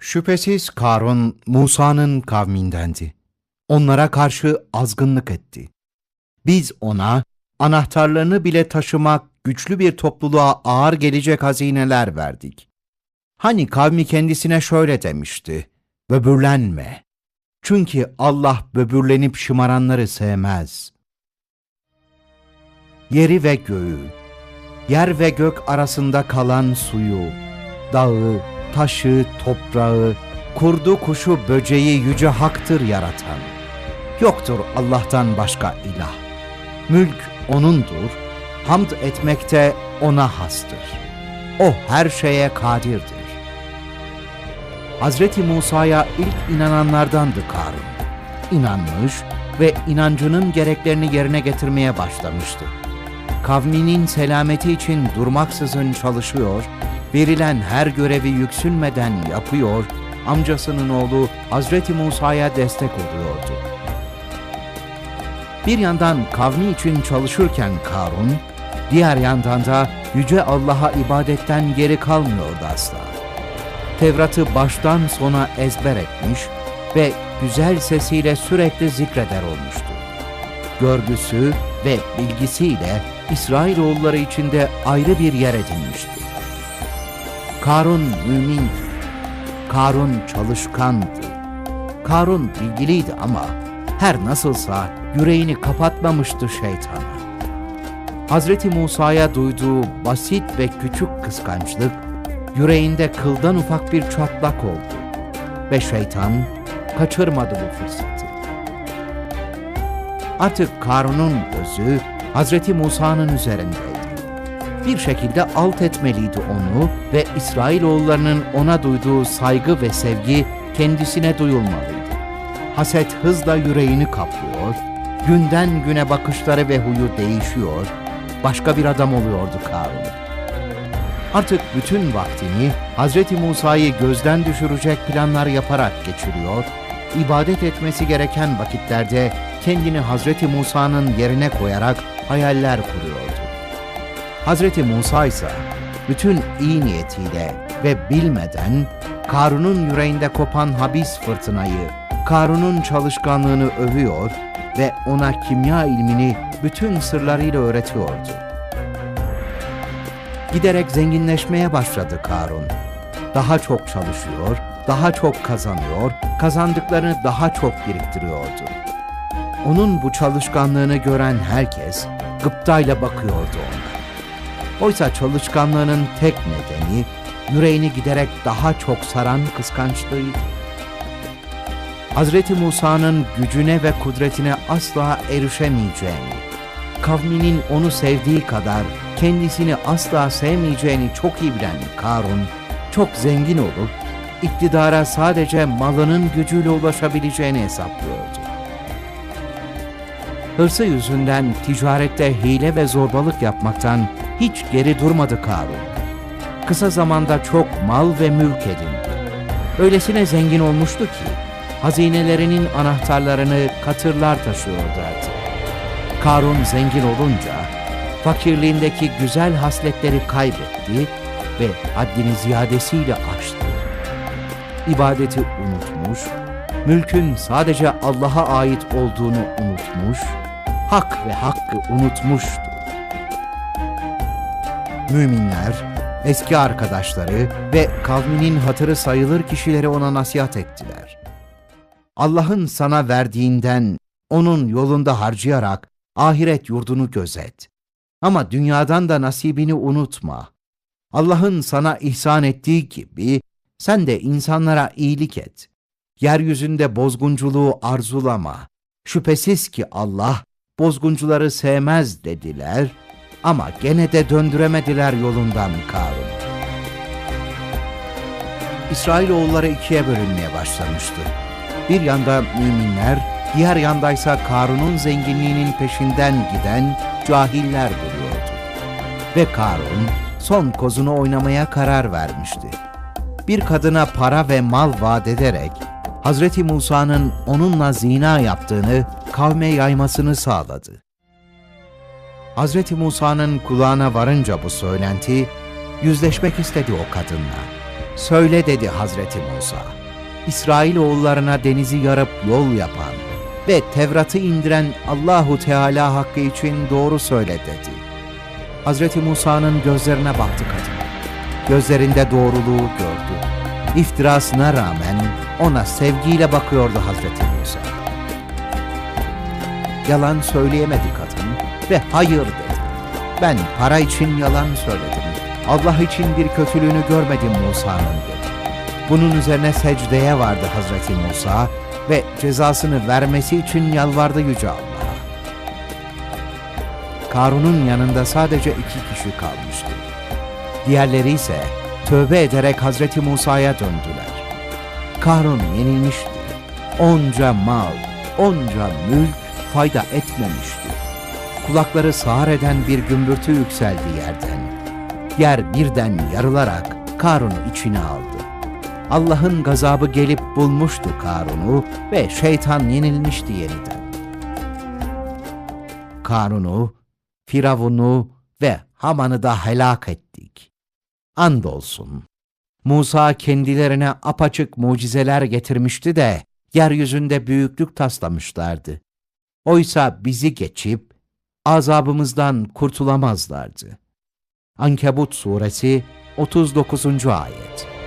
Şüphesiz Karun Musa'nın kavmindendi. Onlara karşı azgınlık etti. Biz ona anahtarlarını bile taşımak güçlü bir topluluğa ağır gelecek hazineler verdik. Hani kavmi kendisine şöyle demişti, böbürlenme. Çünkü Allah böbürlenip şımaranları sevmez. Yeri ve göğü, yer ve gök arasında kalan suyu, dağı, taşı, toprağı, kurdu, kuşu, böceği yüce haktır yaratan. Yoktur Allah'tan başka ilah. Mülk O'nundur, hamd etmekte O'na hastır. O her şeye kadirdir. Hazreti Musa'ya ilk inananlardandı Karun. İnanmış ve inancının gereklerini yerine getirmeye başlamıştı. Kavminin selameti için durmaksızın çalışıyor, verilen her görevi yüksünmeden yapıyor, amcasının oğlu Hazreti Musa'ya destek oluyordu. Bir yandan kavmi için çalışırken Karun, diğer yandan da Yüce Allah'a ibadetten geri kalmıyordu asla. Tevrat'ı baştan sona ezber etmiş ve güzel sesiyle sürekli zikreder olmuştu. Görgüsü ve bilgisiyle İsrailoğulları içinde ayrı bir yer edinmişti. Karun mümindi. Karun çalışkandı. Karun bilgiliydi ama her nasılsa yüreğini kapatmamıştı şeytana. Hazreti Musa'ya duyduğu basit ve küçük kıskançlık yüreğinde kıldan ufak bir çatlak oldu ve şeytan kaçırmadı bu fırsatı. Artık Karun'un gözü Hazreti Musa'nın üzerindeydi. Bir şekilde alt etmeliydi onu ve İsrailoğullarının ona duyduğu saygı ve sevgi kendisine duyulmalıydı. Haset hızla yüreğini kaplıyor, günden güne bakışları ve huyu değişiyor, başka bir adam oluyordu Karun. Artık bütün vaktini Hazreti Musa'yı gözden düşürecek planlar yaparak geçiriyor, ibadet etmesi gereken vakitlerde kendini Hazreti Musa'nın yerine koyarak hayaller kuruyordu. Hazreti Musa ise bütün iyi niyetiyle ve bilmeden Karun'un yüreğinde kopan habis fırtınayı, Karun'un çalışkanlığını övüyor ve ona kimya ilmini bütün sırlarıyla öğretiyordu. Giderek zenginleşmeye başladı Karun. Daha çok çalışıyor, daha çok kazanıyor, kazandıklarını daha çok biriktiriyordu. Onun bu çalışkanlığını gören herkes gıptayla bakıyordu ona. Oysa çalışkanlığının tek nedeni yüreğini giderek daha çok saran kıskançlığıydı. Hazreti Musa'nın gücüne ve kudretine asla erişemeyeceğini, kavminin onu sevdiği kadar kendisini asla sevmeyeceğini çok iyi bilen Karun, çok zengin olup iktidara sadece malının gücüyle ulaşabileceğini hesaplıyordu. Hırsı yüzünden ticarette hile ve zorbalık yapmaktan hiç geri durmadı Karun. Kısa zamanda çok mal ve mülk edindi. Öylesine zengin olmuştu ki, hazinelerinin anahtarlarını katırlar taşıyordu artık. Karun zengin olunca, fakirliğindeki güzel hasletleri kaybetti ve haddini ziyadesiyle aştı. İbadeti unutmuş, mülkün sadece Allah'a ait olduğunu unutmuş, hak ve hakkı unutmuştu. Müminler, eski arkadaşları ve kavminin hatırı sayılır kişileri ona nasihat ettiler. Allah'ın sana verdiğinden onun yolunda harcayarak ahiret yurdunu gözet. Ama dünyadan da nasibini unutma. Allah'ın sana ihsan ettiği gibi sen de insanlara iyilik et. Yeryüzünde bozgunculuğu arzulama. Şüphesiz ki Allah bozguncuları sevmez dediler ama gene de döndüremediler yolundan Karun. İsrailoğulları ikiye bölünmeye başlamıştı. Bir yanda müminler, diğer yandaysa Karun'un zenginliğinin peşinden giden cahiller buluyordu. Ve Karun son kozunu oynamaya karar vermişti. Bir kadına para ve mal vaat ederek Hazreti Musa'nın onunla zina yaptığını kavme yaymasını sağladı. Hazreti Musa'nın kulağına varınca bu söylenti, yüzleşmek istedi o kadınla. Söyle dedi Hazreti Musa. İsrailoğullarına denizi yarıp yol yapan ve Tevrat'ı indiren Allahu Teala hakkı için doğru söyle dedi. Hazreti Musa'nın gözlerine baktı kadın. Gözlerinde doğruluğu gördü. İftirasına rağmen ona sevgiyle bakıyordu Hazreti Musa. Yalan söyleyemedi kadın ve hayır dedi. Ben para için yalan söyledim. Allah için bir kötülüğünü görmedim Musa'nın dedi. Bunun üzerine secdeye vardı Hazreti Musa ve cezasını vermesi için yalvardı Yüce Allah'a. Karun'un yanında sadece iki kişi kalmıştı. Diğerleri ise tövbe ederek Hazreti Musa'ya döndüler. Karun yenilmişti. Onca mal, onca mülk fayda etmemişti. Kulakları sağır eden bir gümbürtü yükseldi yerden. Yer birden yarılarak Karun'u içine aldı. Allah'ın gazabı gelip bulmuştu Karun'u ve şeytan yenilmişti yeniden. Karun'u, Firavun'u ve Haman'ı da helak ettik. Andolsun. Musa kendilerine apaçık mucizeler getirmişti de yeryüzünde büyüklük taslamışlardı. Oysa bizi geçip azabımızdan kurtulamazlardı. Ankebut suresi 39. ayet